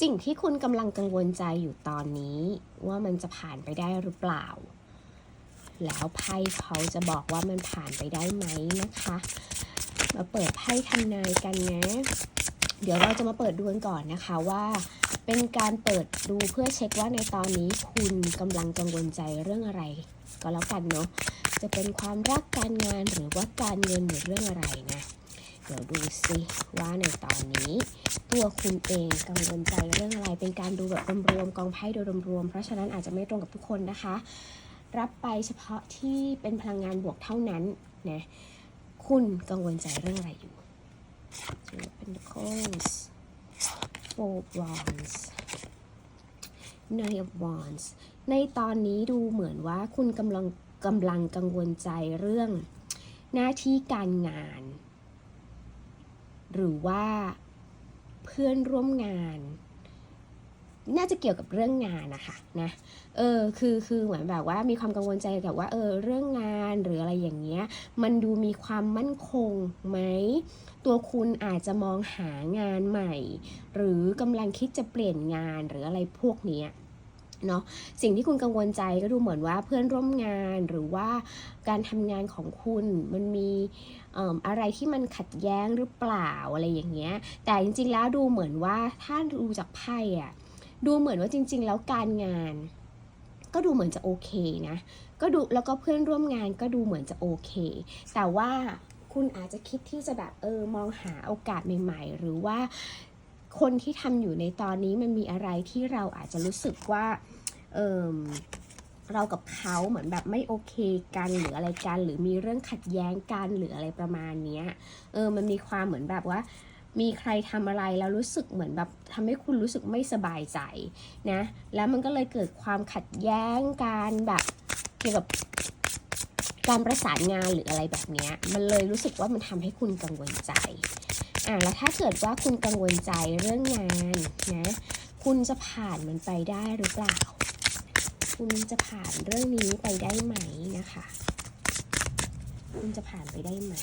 สิ่งที่คุณกำลังกังวลใจอยู่ตอนนี้ว่ามันจะผ่านไปได้หรือเปล่า แล้วไพ่เขาจะบอกว่ามันผ่านไปได้ไหมนะคะ มาเปิดไพ่ทำนายกันนะ เดี๋ยวเราจะมาเปิดดูกันก่อนนะคะว่าเป็นการเปิดดูเพื่อเช็คว่าในตอนนี้คุณกำลังกังวลใจเรื่องอะไร ก็แล้วกันเนาะจะเป็นความรักการงานหรือว่าการเงินหรือเรื่องอะไรนะ ดี๋ยวดูสิว่าในตอนนี้ ตัวคุณเองกังวลใจเรื่องอะไร เป็นการดูแบบรวมๆกองไพ่โดยรวมๆเพราะฉะนั้นอาจจะไม่ตรงกับทุกคนนะคะ รับไปเฉพาะที่เป็นพลังงานบวกเท่านั้นนะคุณกังวลใจเรื่องอะไรอยู่ Two of Pentacles Four of Wands Nine of Wands ในตอนนี้ดูเหมือนว่าคุณกำลังกำลังกังวลใจเรื่องหน้าที่การงาน หรือว่าเพื่อนร่วมงาน น่าจะเกี่ยวกับเรื่องงานนะคะนะเออคือคือเหมือนแบบว่ามีความกังวลใจกับว่าเออเรื่องงานหรืออะไรอย่างเงี้ย มันดูมีความมั่นคงไหมตัวคุณอาจจะมองหางานใหม่ หรือกำลังคิดจะเปลี่ยนงานหรืออะไรพวกเนี้ย เนาะสิ่งที่คุณกังวลใจก็ดูเหมือนว่าเพื่อนร่วมงานหรือว่าการทำงานของคุณมันมีเอิ่มอะไรที่มันขัดแย้งหรือเปล่าอะไรอย่างเงี้ย แต่จริงๆแล้วดูเหมือนว่าถ้าดูจากไพ่อะดูเหมือนว่าจริง ๆ แล้วการงาน ก็ดูเหมือนจะโอเคนะก็ดูแล้วก็เพื่อนร่วมงานก็ดูเหมือนจะโอเค แต่ว่าคุณอาจจะคิดที่จะแบบเออมองหาโอกาสใหม่ ๆ หรือว่า คนที่ทำอยู่ในตอนนี้มันมีอะไรที่เราอาจจะรู้สึกว่าเออเรากับเขาเหมือนแบบไม่โอเคกันหรืออะไรกัน หรือมีเรื่องขัดแย้งกันหรืออะไรประมาณเนี้ยเออมันมีความเหมือนแบบว่า มีใครทำอะไรแล้วรู้สึกเหมือนแบบทำให้คุณรู้สึกไม่สบายใจนะแล้วมันก็เลยเกิดความขัดแย้งการแบบเกี่ยวกับการประสานงานหรืออะไรแบบเนี้ยมันเลยรู้สึกว่ามันทำให้คุณกังวลใจ อะแล้วถ้าเกิดว่าคุณกังวลใจเรื่องงานนะ คุณจะผ่านมันไปได้หรือเปล่า คุณจะผ่านเรื่องนี้ไปได้ไหมนะคะ คุณจะผ่านไปได้ไหม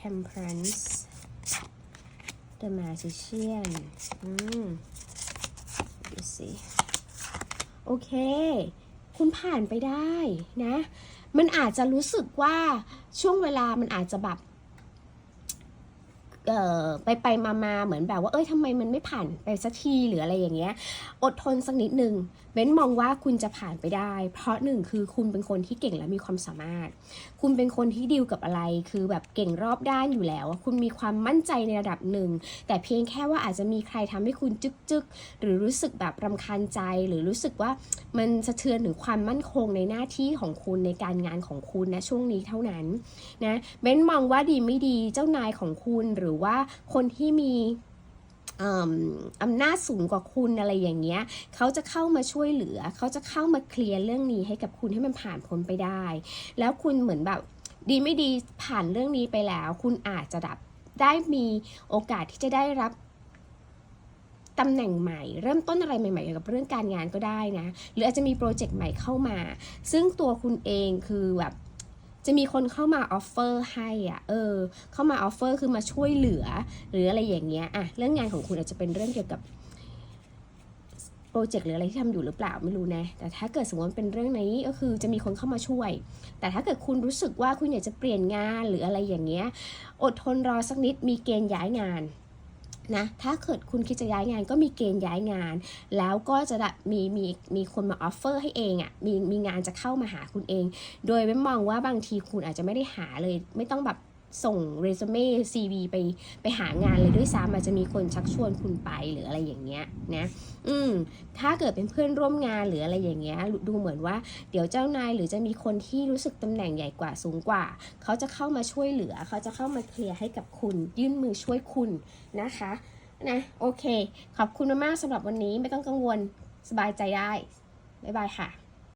Temperance The Magician อืมดูสิโอเค คุณผ่านไปได้นะ มันอาจจะรู้สึกว่าช่วงเวลามันอาจจะแบบ ไปไปมามาเหมือนแบบว่าเอ้ยทำไมมันไม่ผ่านไปสักทีหรืออะไรอย่างเงี้ย อดทนสักนิดหนึ่งเบ้นมองว่าคุณจะผ่านไปได้ เพราะหนึ่งคือคุณเป็นคนที่เก่งและมีความสามารถ คุณเป็นคนที่ดีลกับอะไร คือแบบเก่งรอบด้านอยู่แล้ว คุณมีความมั่นใจในระดับหนึ่ง แต่เพียงแค่ว่าอาจจะมีใครทำให้คุณจึกจึกหรือรู้สึกแบบรำคาญใจ หรือรู้สึกว่ามันสะเทือนถึงความมั่นคงในหน้าที่ของคุณในการงานของคุณนะช่วงนี้เท่านั้นนะเบ้นมองว่าดีไม่ดีเจ้านายของคุณหรือว่าคนที่มีอืมอำนาจสูงกว่าคุณอะไรอย่างเงี้ย เขาจะเข้ามาช่วยเหลือ เขาจะเข้ามาเคลียร์เรื่องนี้ให้กับคุณให้มันผ่านพ้นไปได้ แล้วคุณเหมือนแบบดีไม่ดีผ่านเรื่องนี้ไปแล้ว คุณอาจจะดับได้มีโอกาสที่จะได้รับตำแหน่งใหม่ เริ่มต้นอะไรใหม่ๆเกี่ยวกับเรื่องการงานก็ได้นะ หรืออาจจะมีโปรเจกต์ใหม่เข้ามา ซึ่งตัวคุณเองคือแบบ จะมีคนเข้ามาออฟเฟอร์ให้อะเออ เข้ามาออฟเฟอร์คือมาช่วยเหลือ หรืออะไรอย่างเงี้ยอะเรื่องงานของคุณอาจจะเป็นเรื่องเกี่ยวกับโปรเจกต์หรืออะไรที่ทำอยู่หรือเปล่าไม่รู้นะ แต่ถ้าเกิดสมมติเป็นเรื่องนี้ก็คือจะมีคนเข้ามาช่วย แต่ถ้าเกิดคุณรู้สึกว่าคุณอยากจะเปลี่ยนงานหรืออะไรอย่างเงี้ย อดทนรอสักนิดมีเกณฑ์ย้ายงาน นะถ้าเกิดคุณคิดจะย้ายงานก็มีเกณฑ์ย้ายงาน แล้วก็จะมีมีมีคนมาออฟเฟอร์ให้เองอะ่ะมีมีงานจะเข้ามาหาคุณเอง โดยไม่มองว่าบางทีคุณอาจจะไม่ได้หาเลย ไม่ต้องแบบ ส่งเรซูเม่ CV ไปไปหางานเลยด้วยซ้ำอาจจะมีคนชักชวนคุณไปหรืออะไรอย่างเงี้ยนะอืมถ้าเกิดเป็นเพื่อนร่วมงานหรืออะไรอย่างเงี้ยดูเหมือนว่าเดี๋ยวเจ้านายหรือจะมีคนที่รู้สึกตำแหน่งใหญ่กว่าสูงกว่า เขาจะเข้ามาช่วยเหลือ เขาจะเข้ามาเคลียร์ให้กับคุณ ยื่นมือช่วยคุณนะคะนะโอเค ขอบคุณมากๆสำหรับวันนี้ไม่ต้องกังวลสบายใจได้บ๊ายบายค่ะ